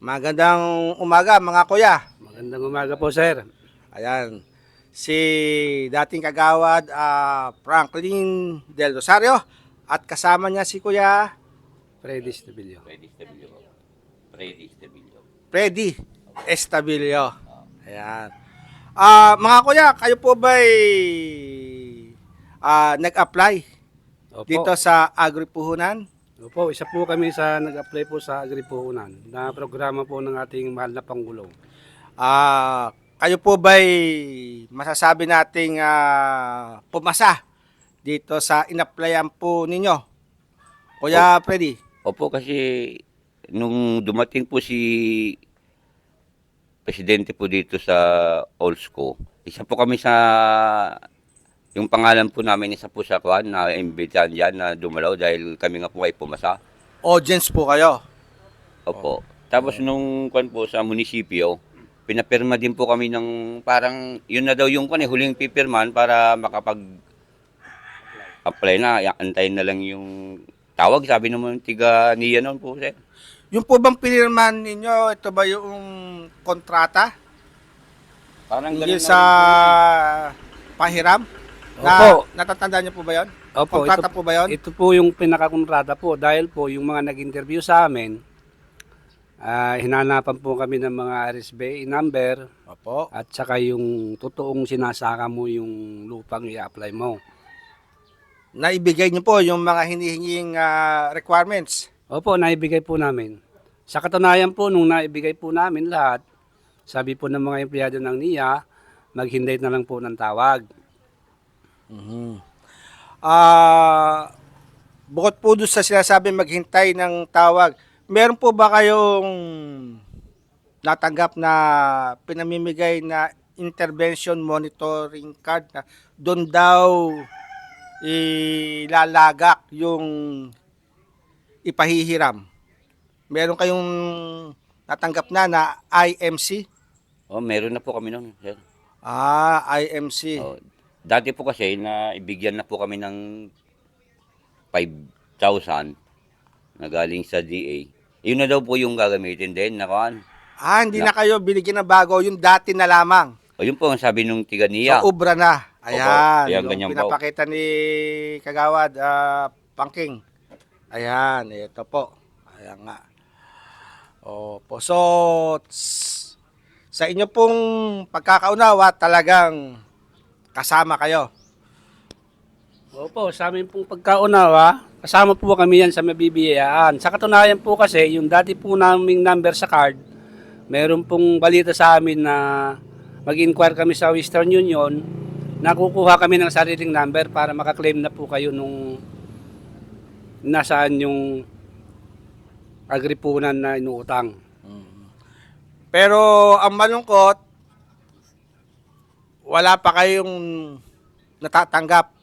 Magandang umaga mga kuya. Magandang umaga po, sir. Ayan. Si dating kagawad ah, Franklin Del Rosario at kasama niya si Kuya Freddy Stabilio. Freddy Stabilio. Freddy Stabilio. Freddy Estabilio. Ayan. Ah, mga kuya, kayo po ba'y ah, nag-apply Opo. dito sa Agripuhunan? Opo, isa po kami sa nag-apply po sa Agripuhunan na programa po ng ating mahal na Pangulo. Ah, kayo po ba'y masasabi nating ah, pumasa dito sa in-applyan po ninyo? Kuya Freddy. Opo kasi nung dumating po si presidente po dito sa Olsco, isa po kami sa yung pangalan po namin isa po sa kwan na imbitahan dyan na dumalaw dahil kami nga po ay pumasa. audience po kayo. Opo. Tapos nung kwan po sa munisipyo, pinapirma din po kami ng parang yun na daw yung kwan eh, huling pipirman para makapag apply na, antayin na lang yung tawag, sabi naman tiga niya noon po sir. Yung po bang pinirman ninyo, ito ba yung kontrata? Parang Hindi ganun sa na- pahiram? Na, Opo. natatandaan niyo po ba yun? Opo, kontrata ito, po ba yun? ito po yung pinakakontrata po dahil po yung mga nag-interview sa amin, ah, hinanapan po kami ng mga RSBA number Opo. at saka yung totoong sinasaka mo yung lupang i-apply mo. Naibigay niyo po yung mga hinihinging ah, requirements. Opo, naibigay po namin. Sa katunayan po, nung naibigay po namin lahat, sabi po ng mga empleyado ng NIA, maghintay na lang po ng tawag. Ah, bukod po doon sa sinasabi maghintay ng tawag, meron po ba kayong natanggap na pinamimigay na intervention monitoring card na doon daw ilalagak yung ipahihiram? Meron kayong natanggap na na IMC? Oh, meron na po kami noon, sir. Ah, IMC. Oh, dati po kasi na ibigyan na po kami ng 5,000 na galing sa DA. Yun na daw po yung gagamitin din, nakuan. Ah, hindi na kayo binigyan ng bago, yung dati na lamang. O yun po ang sabi nung tiga niya. So, ubra na. Ayan. Ayan, yung ganyan po. pinapakita ni Kagawad ah, Pangking. Ayan, ito po. Ayan nga. Opo. So, sa inyo pong pagkakaunawa, talagang kasama kayo. Opo, sa amin pong pagkaunawa, kasama po kami yan sa mabibiyayaan. Sa katunayan po kasi, yung dati po naming number sa card, meron pong balita sa amin na mag-inquire kami sa Western Union, nakukuha kami ng sariling number para makaklaim na po kayo nung nasaan yung agripunan na inuutang. Pero ang malungkot, wala pa kayong natatanggap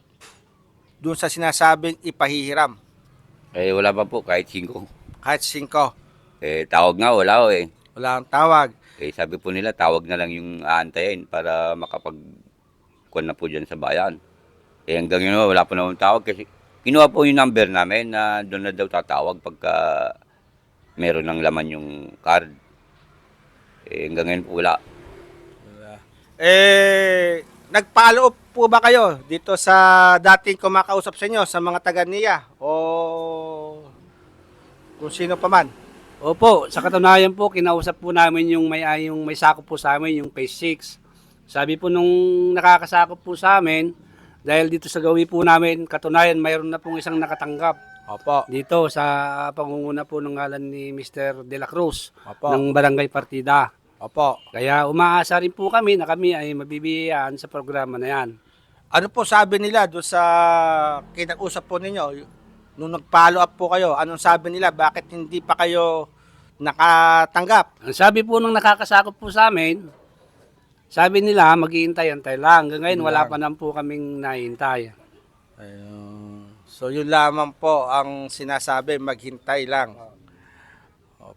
doon sa sinasabing ipahihiram. Eh, wala pa po, kahit 5. Kahit 5, Eh, tawag nga, wala o eh. wala ang tawag. Eh, sabi po nila, tawag na lang yung aantayin para makapag kuwan na po dyan sa bayan. Eh, hanggang yun, wala po naman tawag kasi kinuha po yung number namin na doon na daw tatawag pagka meron ng laman yung card. Eh, hanggang ngayon po wala. Eh, nagpa-follow up po ba kayo dito sa dating kumakausap sa inyo, sa mga taga niya o kung sino pa man? Opo, sa katunayan po, kinausap po namin yung may, ah, yung may sakop po sa amin, yung phase 6. Sabi po nung nakakasakop po sa amin, dahil dito sa gawi po namin, katunayan mayroon na pong isang nakatanggap Opo. dito sa pangunguna po ng ngalan ni Mr. De La Cruz Opo. ng Barangay Partida. Opo. Kaya umaasa rin po kami na kami ay mabibigyan sa programa na yan. Ano po sabi nila doon sa kinag-usap po ninyo? Nung nag-follow up po kayo, anong sabi nila? Bakit hindi pa kayo nakatanggap? Ang sabi po nung nakakasakop po sa amin, sabi nila maghihintay-antay lang. Hanggang ngayon wala pa naman po kaming nahihintay. Ayun. So yun lamang po ang sinasabi, maghintay lang.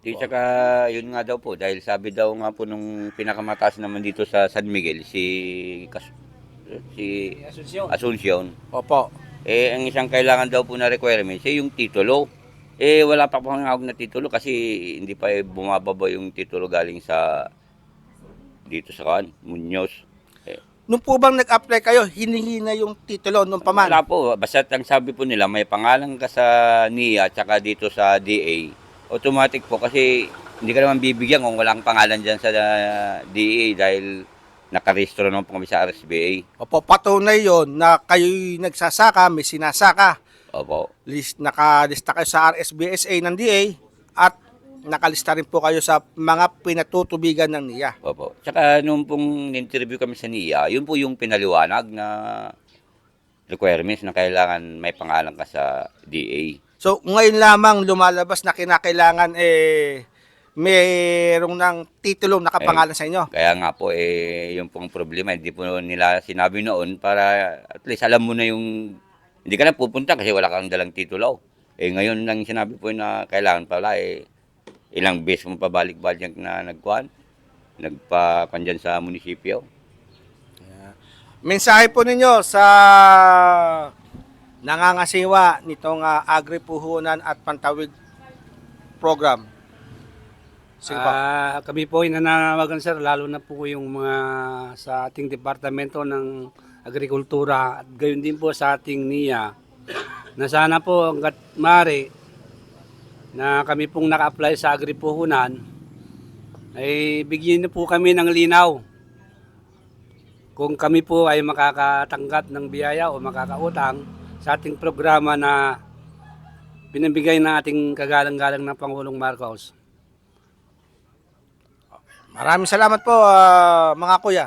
Di saka, yun nga daw po, dahil sabi daw nga po nung pinakamataas naman dito sa San Miguel, si, Kas- si Asuncion. Opo. Eh, ang isang kailangan daw po na requirements, eh, yung titulo. Eh, wala pa pong hawak na titulo kasi hindi pa eh, bumababa yung titulo galing sa dito sa kan, Muñoz. Eh, Nung po bang nag-apply kayo, hinihingi na yung titulo nung paman? wala po, basta ang sabi po nila, may pangalan ka sa NIA at saka dito sa DA, automatic po kasi hindi ka naman bibigyan kung walang pangalan dyan sa uh, DA dahil nakarehistro naman po kami sa RSBA. Opo, patunay yon na kayo'y nagsasaka, may sinasaka. Opo. List, nakalista kayo sa RSBSA ng DA at nakalista rin po kayo sa mga pinatutubigan ng NIA. Opo. Tsaka nung pong interview kami sa NIA, yun po yung pinaliwanag na requirements na kailangan may pangalan ka sa DA. So, ngayon lamang lumalabas na kinakailangan eh mayroong ng titulong nakapangalan sa inyo. Kaya nga po, eh, yung pong problema, hindi po nila sinabi noon para at least alam mo na yung, hindi ka na pupunta kasi wala kang dalang titulo. Eh ngayon lang sinabi po na kailangan pala, eh, ilang beses mo pabalik-balik na nagkuhan, nagpa dyan sa munisipyo. Mensahe po ninyo sa nangangasiwa nitong uh, agri-puhunan at pantawid program. Sige po. Ah, kami po ay nananawagan sir, lalo na po yung mga sa ating departamento ng agrikultura at gayon din po sa ating NIA na sana po hanggat mari na kami pong naka-apply sa agripuhunan ay bigyan niyo po kami ng linaw kung kami po ay makakatanggap ng biyaya o makakautang sa ating programa na binibigay ng ating kagalang-galang ng Pangulong Marcos. Maraming salamat po ah, mga kuya.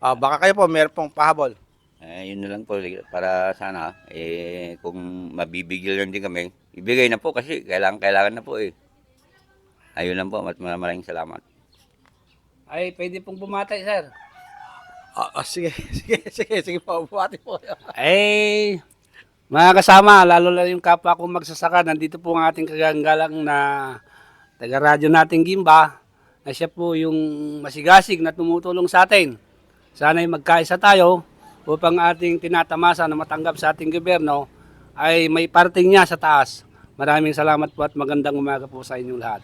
Ah, baka kayo po meron pong pahabol. Eh, yun na lang po, para sana, eh, kung mabibigil lang din kami, ibigay na po kasi kailangan, kailangan na po eh. Ayun lang po, mat maraming salamat. Ay, pwede pong bumatay, sir. Ah, ah, sige, sige, sige, sige po, buhati po. Ay, mga kasama, lalo na yung kapwa kong magsasaka, nandito po ang ating kaganggalang na taga-radyo nating Gimba, na siya po yung masigasig na tumutulong sa atin. Sana'y magkaisa tayo upang ating tinatamasa na matanggap sa ating gobyerno ay may parting niya sa taas. Maraming salamat po at magandang umaga po sa inyong lahat.